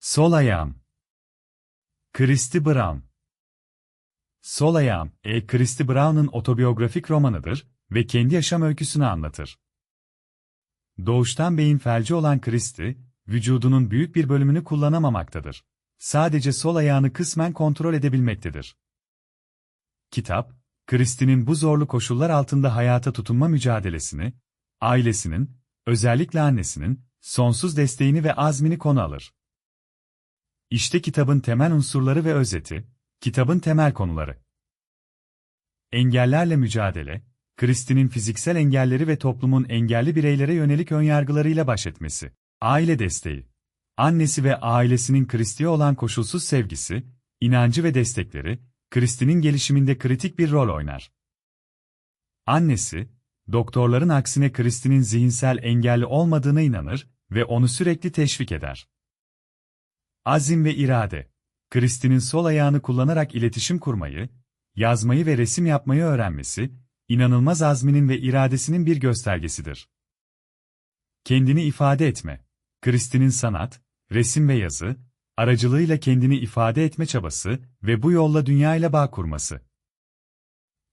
Sol ayağım. Christy Brown. Sol ayağım, E. Christy Brown'un otobiyografik romanıdır ve kendi yaşam öyküsünü anlatır. Doğuştan beyin felci olan Christy, vücudunun büyük bir bölümünü kullanamamaktadır. Sadece sol ayağını kısmen kontrol edebilmektedir. Kitap, Christy'nin bu zorlu koşullar altında hayata tutunma mücadelesini, ailesinin, özellikle annesinin, sonsuz desteğini ve azmini konu alır. İşte kitabın temel unsurları ve özeti, kitabın temel konuları. Engellerle mücadele, Christie'nin fiziksel engelleri ve toplumun engelli bireylere yönelik önyargılarıyla baş etmesi. Aile desteği. Annesi ve ailesinin Christie'ye olan koşulsuz sevgisi, inancı ve destekleri, Christie'nin gelişiminde kritik bir rol oynar. Annesi, doktorların aksine Christie'nin zihinsel engelli olmadığına inanır ve onu sürekli teşvik eder. Azim ve irade. Christie'nin sol ayağını kullanarak iletişim kurmayı, yazmayı ve resim yapmayı öğrenmesi, inanılmaz azminin ve iradesinin bir göstergesidir. Kendini ifade etme. Christie'nin sanat, resim ve yazı, aracılığıyla kendini ifade etme çabası ve bu yolla dünyayla bağ kurması.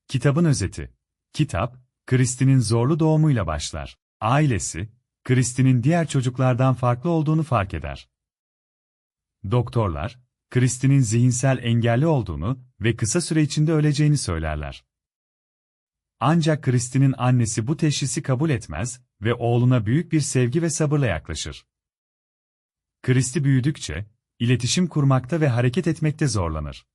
Kitabın özeti. Kitap, Christie'nin zorlu doğumuyla başlar. Ailesi, Christie'nin diğer çocuklardan farklı olduğunu fark eder. Doktorlar, Christie'nin zihinsel engelli olduğunu ve kısa süre içinde öleceğini söylerler. Ancak Christie'nin annesi bu teşhisi kabul etmez ve oğluna büyük bir sevgi ve sabırla yaklaşır. Christie büyüdükçe, iletişim kurmakta ve hareket etmekte zorlanır.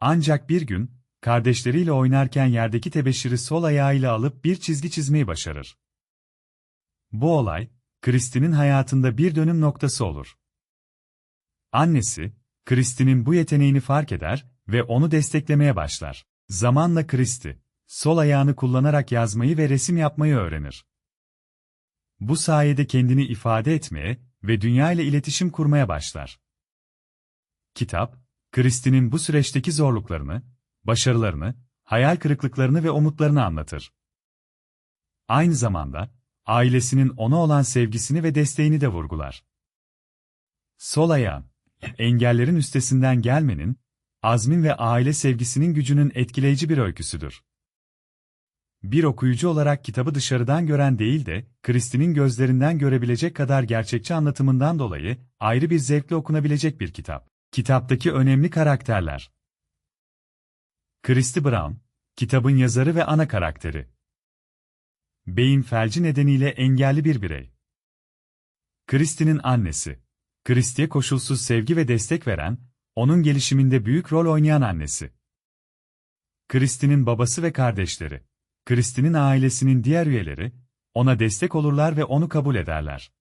Ancak bir gün, kardeşleriyle oynarken yerdeki tebeşiri sol ayağıyla alıp bir çizgi çizmeyi başarır. Bu olay, Christie'nin hayatında bir dönüm noktası olur. Annesi, Christie'nin bu yeteneğini fark eder ve onu desteklemeye başlar. Zamanla Christie, sol ayağını kullanarak yazmayı ve resim yapmayı öğrenir. Bu sayede kendini ifade etmeye ve dünya ile iletişim kurmaya başlar. Kitap, Christie'nin bu süreçteki zorluklarını, başarılarını, hayal kırıklıklarını ve umutlarını anlatır. Aynı zamanda, ailesinin ona olan sevgisini ve desteğini de vurgular. Sol ayağın, engellerin üstesinden gelmenin, azmin ve aile sevgisinin gücünün etkileyici bir öyküsüdür. Bir okuyucu olarak kitabı dışarıdan gören değil de, Christie'nin gözlerinden görebilecek kadar gerçekçi anlatımından dolayı, ayrı bir zevkle okunabilecek bir kitap. Kitaptaki önemli karakterler Christy Brown, kitabın yazarı ve ana karakteri. Beyin felci nedeniyle engelli bir birey. Christie'nin annesi. Christie'ye koşulsuz sevgi ve destek veren, onun gelişiminde büyük rol oynayan annesi. Christie'nin babası ve kardeşleri. Christie'nin ailesinin diğer üyeleri, ona destek olurlar ve onu kabul ederler.